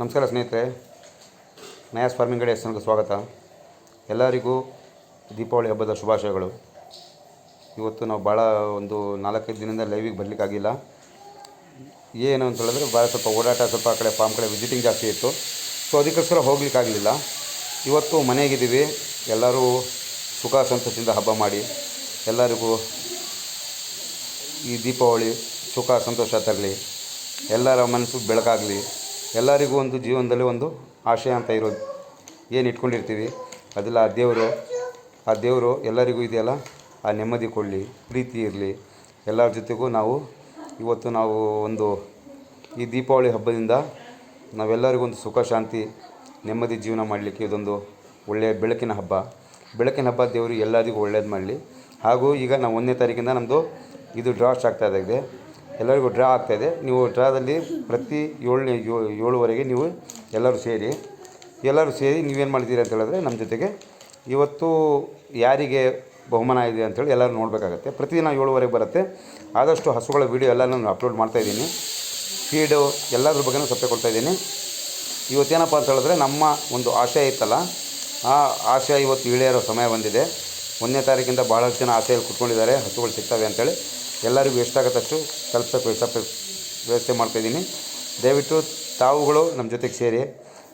ನಮಸ್ಕಾರ ಸ್ನೇಹಿತರೆ. ನಯಾಸ್ ಫಾರ್ಮಿಂಗ್ ಕಡೆ ಹೆಸರಿಗೆ ಸ್ವಾಗತ. ಎಲ್ಲರಿಗೂ ದೀಪಾವಳಿ ಹಬ್ಬದ ಶುಭಾಶಯಗಳು. ಇವತ್ತು ನಾವು ಭಾಳ ಒಂದು ನಾಲ್ಕೈದು ದಿನದಿಂದ ಲೈವಿಗೆ ಬರಲಿಕ್ಕಾಗಿಲ್ಲ ಏನು ಅಂತ ಹೇಳಿದ್ರೆ ಭಾಳ ಸ್ವಲ್ಪ ಓಡಾಟ, ಸ್ವಲ್ಪ ಆ ಕಡೆ ಫಾರ್ಮ್ ಕಡೆ ವಿಸಿಟಿಂಗ್ ಜಾಸ್ತಿ ಇತ್ತು. ಸೊ ಅದಕ್ಕೋಸ್ಕರ ಹೋಗ್ಲಿಕ್ಕಾಗಲಿಲ್ಲ ಇವತ್ತು ಮನೆಗಿದ್ದೀವಿ. ಎಲ್ಲರೂ ಸುಖ ಸಂತೋಷದಿಂದ ಹಬ್ಬ ಮಾಡಿ ಎಲ್ಲರಿಗೂ ಈ ದೀಪಾವಳಿ ಸುಖ ಸಂತೋಷ ತರಲಿ. ಎಲ್ಲರ ಮನಸ್ಸು ಬೆಳಕಾಗಲಿ. ಎಲ್ಲರಿಗೂ ಒಂದು ಜೀವನದಲ್ಲಿ ಒಂದು ಆಶಯ ಅಂತ ಇರೋದು ಏನು ಇಟ್ಕೊಂಡಿರ್ತೀವಿ? ಅದೆಲ್ಲ, ಆ ದೇವರು ಆ ದೇವರು ಎಲ್ಲರಿಗೂ ಇದೆಯಲ್ಲ? ಆ ನೆಮ್ಮದಿ ಕೊಡಲಿ, ಪ್ರೀತಿ ಇರಲಿ. ಎಲ್ಲರ ಜೊತೆಗೂ ನಾವು ಇವತ್ತು ನಾವು ಒಂದು ಈ ದೀಪಾವಳಿ ಹಬ್ಬದಿಂದ ನಾವೆಲ್ಲರಿಗೂ ಒಂದು ಸುಖ, ಶಾಂತಿ, ನೆಮ್ಮದಿ ಜೀವನ ಮಾಡಲಿಕ್ಕೆ ಇದೊಂದು ಒಳ್ಳೆಯ ಬೆಳಕಿನ ಹಬ್ಬ. ಬೆಳಕಿನ ಹಬ್ಬ ದೇವರು ಎಲ್ಲರಿಗೂ ಒಳ್ಳೇದು ಮಾಡಲಿ. ಹಾಗೂ ಈಗ ನಾವು ಒಂದನೇ ತಾರೀಕಿಂದ ನಮ್ಮದು ಇದು ಡ್ರಾ ಆಗ್ತಾಯಿದೆ ಎಲ್ಲರಿಗೂ ಡ್ರಾ ಆಗ್ತಾಯಿದೆ ನೀವು ಡ್ರಾದಲ್ಲಿ ಪ್ರತಿ ಏಳನೇ ಏಳುವರೆಗೆ ನೀವು ಎಲ್ಲರೂ ಸೇರಿ ಎಲ್ಲರೂ ಸೇರಿ ನೀವೇನು ಮಾಡಿದ್ದೀರಿ ಅಂತ ಹೇಳಿದ್ರೆ ನಮ್ಮ ಜೊತೆಗೆ ಇವತ್ತು ಯಾರಿಗೆ ಬಹುಮಾನ ಇದೆ ಅಂತೇಳಿ ಎಲ್ಲರೂ ನೋಡಬೇಕಾಗತ್ತೆ. ಪ್ರತಿದಿನ ಏಳುವರೆಗೆ ಬರುತ್ತೆ. ಆದಷ್ಟು ಹಸುಗಳ ವೀಡಿಯೋ ಎಲ್ಲ ನಾನು ಅಪ್ಲೋಡ್ ಮಾಡ್ತಾಯಿದ್ದೀನಿ ಫೀಡು ಎಲ್ಲದ್ರ ಬಗ್ಗೆನೂ ಸಪ್ಲೈ ಕೊಡ್ತಾಯಿದ್ದೀನಿ ಇವತ್ತೇನಪ್ಪ ಅಂತ ಹೇಳಿದ್ರೆ ನಮ್ಮ ಒಂದು ಆಶಯ ಇತ್ತಲ್ಲ, ಆ ಆಶಯ ಇವತ್ತು ಇಳಿಯರೋ ಸಮಯ ಬಂದಿದೆ. ಒಂದನೇ ತಾರೀಕಿಂದ ಭಾಳಷ್ಟು ಜನ ಆಸೆಯಲ್ಲಿ ಕುತ್ಕೊಂಡಿದ್ದಾರೆ, ಹಸುಗಳು ಸಿಗ್ತವೆ ಅಂತೇಳಿ ಎಲ್ಲರಿಗೂ ಎಷ್ಟಾಗತ್ತಷ್ಟು ತಲುಪ್ಸೋಕ್ಕೆ ವ್ಯವಸ್ಥೆ ವ್ಯವಸ್ಥೆ ಮಾಡ್ತಾಯಿದ್ದೀನಿ ದಯವಿಟ್ಟು ತಾವುಗಳು ನಮ್ಮ ಜೊತೆಗೆ ಸೇರಿ.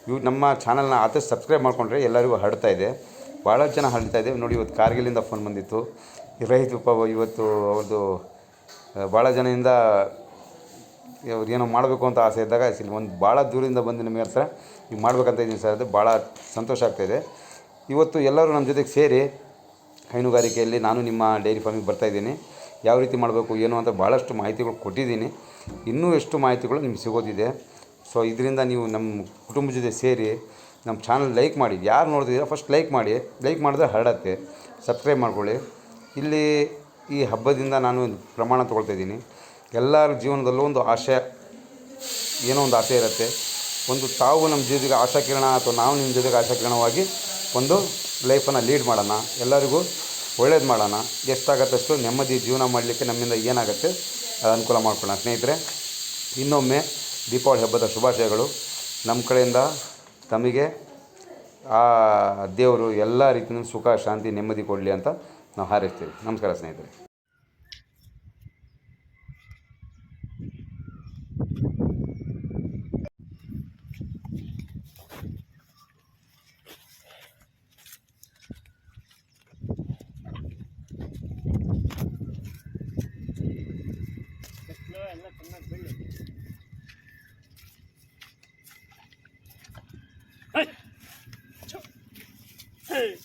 ಇವು ನಮ್ಮ ಚಾನಲ್ನ ಆದಷ್ಟು ಸಬ್ಸ್ಕ್ರೈಬ್ ಮಾಡಿಕೊಂಡ್ರೆ ಎಲ್ಲರಿಗೂ ಹರಡ್ತಾ ಇದೆ. ಭಾಳ ಜನ ಹರಡ್ತಾ ಇದೆ. ನೋಡಿ, ಇವತ್ತು ಕಾರ್ಗಿಲಿಂದ ಫೋನ್ ಬಂದಿತ್ತು. ರೈತ ಪಾಪ ಇವತ್ತು ಅವ್ರದ್ದು ಭಾಳ ಜನದಿಂದ ಇವ್ರು ಏನೋ ಮಾಡಬೇಕು ಅಂತ ಆಸೆ ಇದ್ದಾಗ ಇಲ್ಲಿ ಒಂದು ಭಾಳ ದೂರದಿಂದ ಬಂದು ನಿಮಗೆ ಹತ್ರ ಈಗ ಮಾಡ್ಬೇಕಂತ ಇದ್ದೀನಿ ಸರ್. ಅದು ಭಾಳ ಸಂತೋಷ ಆಗ್ತಾಯಿದೆ ಇವತ್ತು ಎಲ್ಲರೂ ನಮ್ಮ ಜೊತೆಗೆ ಸೇರಿ ಹೈನುಗಾರಿಕೆಯಲ್ಲಿ ನಾನು ನಿಮ್ಮ ಡೈರಿ ಫಾರ್ಮಿಗೆ ಬರ್ತಾಯಿದ್ದೀನಿ ಯಾವ ರೀತಿ ಮಾಡಬೇಕು, ಏನು ಅಂತ ಭಾಳಷ್ಟು ಮಾಹಿತಿಗಳು ಕೊಟ್ಟಿದ್ದೀನಿ. ಇನ್ನೂ ಎಷ್ಟು ಮಾಹಿತಿಗಳು ನಿಮ್ಗೆ ಸಿಗೋದಿದೆ. ಸೊ ಇದರಿಂದ ನೀವು ನಮ್ಮ ಕುಟುಂಬ ಜೊತೆ ಸೇರಿ ನಮ್ಮ ಚಾನಲ್ ಲೈಕ್ ಮಾಡಿ. ಯಾರು ನೋಡಿದ್ರೆ ಫಸ್ಟ್ ಲೈಕ್ ಮಾಡಿ. ಲೈಕ್ ಮಾಡಿದ್ರೆ ಹರಡತ್ತೆ. ಸಬ್ಸ್ಕ್ರೈಬ್ ಮಾಡ್ಕೊಳ್ಳಿ. ಇಲ್ಲಿ ಈ ಹಬ್ಬದಿಂದ ನಾನು ಪ್ರಮಾಣ ತೊಗೊಳ್ತಾ ಇದ್ದೀನಿ. ಎಲ್ಲರ ಜೀವನದಲ್ಲೂ ಒಂದು ಆಸೆ, ಏನೋ ಒಂದು ಆಸೆ ಇರುತ್ತೆ. ಒಂದು ತಾವು ನಮ್ಮ ಜೀವಿಗೆ ಆಶಾಕಿರಣ ಅಥವಾ ನಾವು ನಿಮ್ಮ ಜೊತೆಗೆ ಆಶಾಕಿರಣವಾಗಿ ಒಂದು ಲೈಫನ್ನು ಲೀಡ್ ಮಾಡೋಣ. ಎಲ್ಲರಿಗೂ ಒಳ್ಳೇದು ಮಾಡೋಣ. ಎಷ್ಟಾಗತ್ತಷ್ಟು ನೆಮ್ಮದಿ ಜೀವನ ಮಾಡಲಿಕ್ಕೆ ನಮ್ಮಿಂದ ಏನಾಗುತ್ತೆ ಅನುಕೂಲ ಮಾಡ್ಕೊಳ್ಳೋಣ. ಸ್ನೇಹಿತರೆ, ಇನ್ನೊಮ್ಮೆ ದೀಪಾವಳಿ ಹಬ್ಬದ ಶುಭಾಶಯಗಳು. ನಮ್ಮ ಕಡೆಯಿಂದ ತಮಗೆ, ಆ ದೇವರು ಎಲ್ಲ ರೀತಿಯ ಸುಖ, ಶಾಂತಿ, ನೆಮ್ಮದಿ ಕೊಡಲಿ ಅಂತ ನಾವು ಹಾರೈಸ್ತೀವಿ. ನಮಸ್ಕಾರ ಸ್ನೇಹಿತರೆ. Hey!